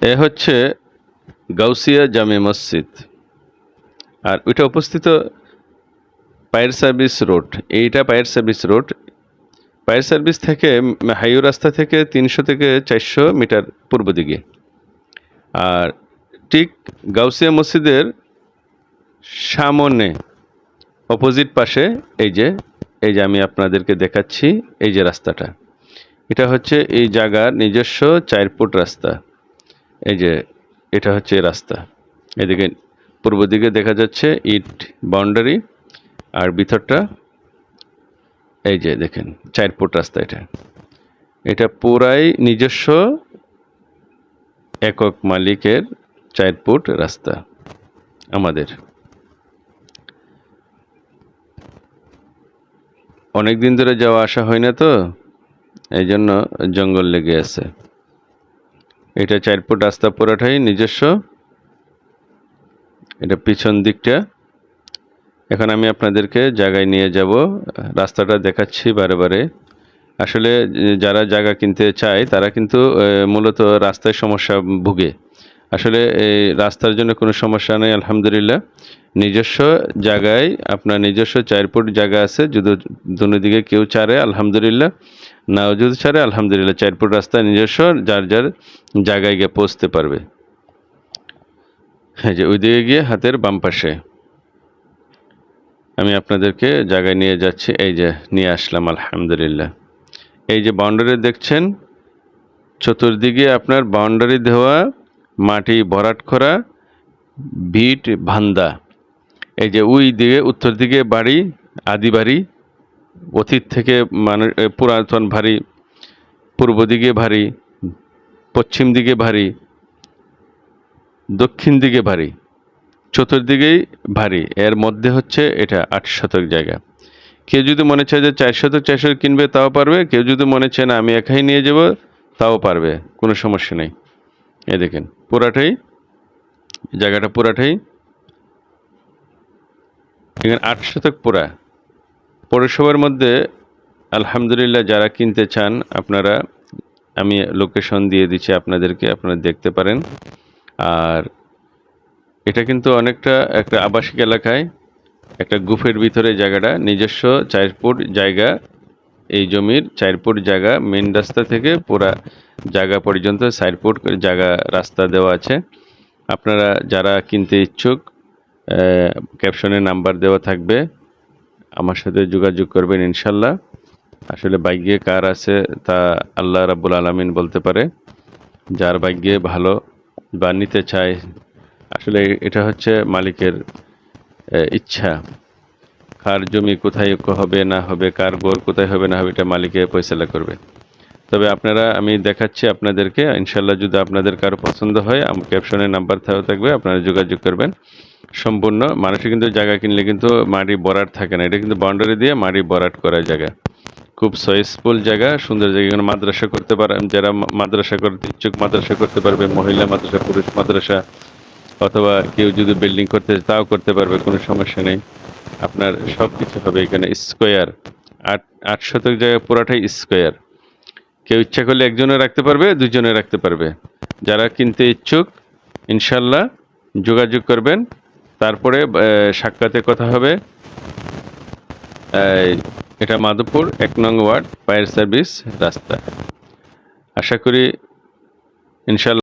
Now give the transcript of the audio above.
এ হচ্ছে গাউসিয়া জামে মসজিদ। আর ওইটা উপস্থিত পায়ের সার্ভিস রোড। এইটা পায়ের সার্ভিস রোড। পায়ের সার্ভিস থেকে হাইও রাস্তা থেকে তিনশো থেকে চারশো মিটার পূর্ব দিকে। আর ঠিক গাউসিয়া মসজিদের সামনে অপোজিট পাশে, এই যে এই যে আমি আপনাদেরকে দেখাচ্ছি, এই যে রাস্তাটা। এটা হচ্ছে এই জায়গার নিজস্ব চার ফুট রাস্তা। এই যে এটা হচ্ছে রাস্তা। এদিকে পূর্ব দিকে দেখা যাচ্ছে ইট বাউন্ডারি আর ভিতরটা এই যে দেখেন, চার ফুট রাস্তা এটা। এটা পুরাই নিজস্ব একক মালিকের চার ফুট রাস্তা আমাদের। অনেক দিন ধরে যাওয়া আসা হয় না তো, এই জন্য জঙ্গল লেগে আছে। এটা চার ফুট রাস্তা পুরাটাই নিজস্ব। এটা পিছন দিকটা। এখন আমি আপনাদেরকে জায়গায় নিয়ে যাব। রাস্তাটা দেখাচ্ছি বারে বারে। আসলে, যারা জায়গা কিনতে চায়, তারা কিন্তু মূলত রাস্তায় সমস্যা ভুগে। আসলে এই রাস্তার জন্য কোনো সমস্যা নেই, আলহামদুলিল্লাহ। নিজস্ব জায়গায়, আপনার নিজস্ব চার ফুট জায়গা আছে, যদি দুদিকে কেউ চারে আলহামদুলিল্লাহ। নাও যদি ছাড়ে, আলহামদুলিল্লাহ চার ফুট রাস্তা নিজস্ব, যার যার জায়গায় গিয়ে পৌঁছতে পারবে। হ্যাঁ যে, ওইদিকে গিয়ে হাতের বাম পাশে। আমি আপনাদেরকে জায়গায় নিয়ে যাচ্ছি, এই যে, নিয়ে আসলাম, আলহামদুলিল্লাহ। এই যে বাউন্ডারি দেখছেন, চতুর্দিকে আপনার বাউন্ডারি দেওয়া মাটি ভরাট করা ভিট ভান্দা। এই যে ওই দিকে উত্তর দিকে বাড়ি আদি বাড়ি অতীত থেকে মানে এ, পুরাতন ভারী পূর্ব দিকে ভারী পশ্চিম দিকে ভারী দক্ষিণ দিকে ভারী চতুর্দিকেই ভারী। এর মধ্যে হচ্ছে এটা আট শতক জায়গা। কেউ যদি মনে চায় যে চার শতক চার শতক কিনবে তাও পারবে। কেউ যদি মনে চায় না আমি একাই নিয়ে যাব তাও পারবে। কোনো সমস্যা নেই। এই দেখেন, পুরাটাই জায়গাটা পুরাটাই, এখানে আট শতক পুরা। পৌরসভার মধ্যে আলহামদুলিল্লাহ যারা কিনতে চান, আপনারা, আমি লোকেশন দিয়ে দিচ্ছি আপনাদেরকে, আপনারা দেখতে পারেন। আর এটা কিন্তু অনেকটা একটা আবাসিক এলাকায়, একটা গুফের ভিতরে জায়গাটা, নিজস্ব চার ফুট জায়গা। এই জমির চার ফুট জায়গা মেন রাস্তা থেকে পুরা জায়গা পর্যন্ত চার ফুট জায়গা রাস্তা দেওয়া আছে। আপনারা যারা কিনতে ইচ্ছুক ক্যাপশনে নাম্বার দেওয়া থাকবে। আমার সাথে যোগাযোগ করবেন ইনশাল্লাহ। আসলে ভাগ্যে কার আছে তা আল্লাহ রাব্বুল আলামিন বলতে পারে। যার ভাগ্যে ভালো বা নিতে চায়, আসলে এটা হচ্ছে মালিকের ইচ্ছা। কার জমি কোথায় হবে, না হবে, কার গোর কোথায় হবে, না হবে, এটা মালিকে ফয়সালা করবে। তবে আপনারা, আমি দেখাচ্ছি আপনাদেরকে ইনশাল্লাহ যদি আপনাদের কারও পছন্দ হয়, আমার ক্যাপশনে নাম্বার থাকা থাকবে, আপনারা যোগাযোগ করবেন। সম্পূর্ণ মানুষের কিন্তু জায়গা কিনলে কিন্তু মাটি বরাট থাকে না, এটা কিন্তু বাউন্ডারি দিয়ে মাটি বরাট করা জায়গা। খুব সয়েসফুল জায়গা, সুন্দর জায়গা, এখানে মাদ্রাসা করতে পারে, যারা মাদ্রাসা করতে ইচ্ছুক, মাদ্রাসা করতে পারবে, মহিলা মাদ্রাসা, পুরুষ মাদ্রাসা, অথবা কেউ যদি বিল্ডিং করতে তাও করতে পারবে, কোনো সমস্যা নেই। আপনার সব কিছু হবে এখানে স্কোয়ার। আট আট শতক জায়গায় পুরাটাই স্কোয়ার। কেউ ইচ্ছা করলে একজনে রাখতে পারবে, দুজনে রাখতে পারবে। যারা কিনতে ইচ্ছুক, ইনশাল্লাহ যোগাযোগ করবেন। তারপরে সাক্ষাতে কথা হবে। এটা মাধবপুর, এক নং ওয়ার্ড, ফায়ার সার্ভিস, রাস্তা। আশা করি ইনশাল্লাহ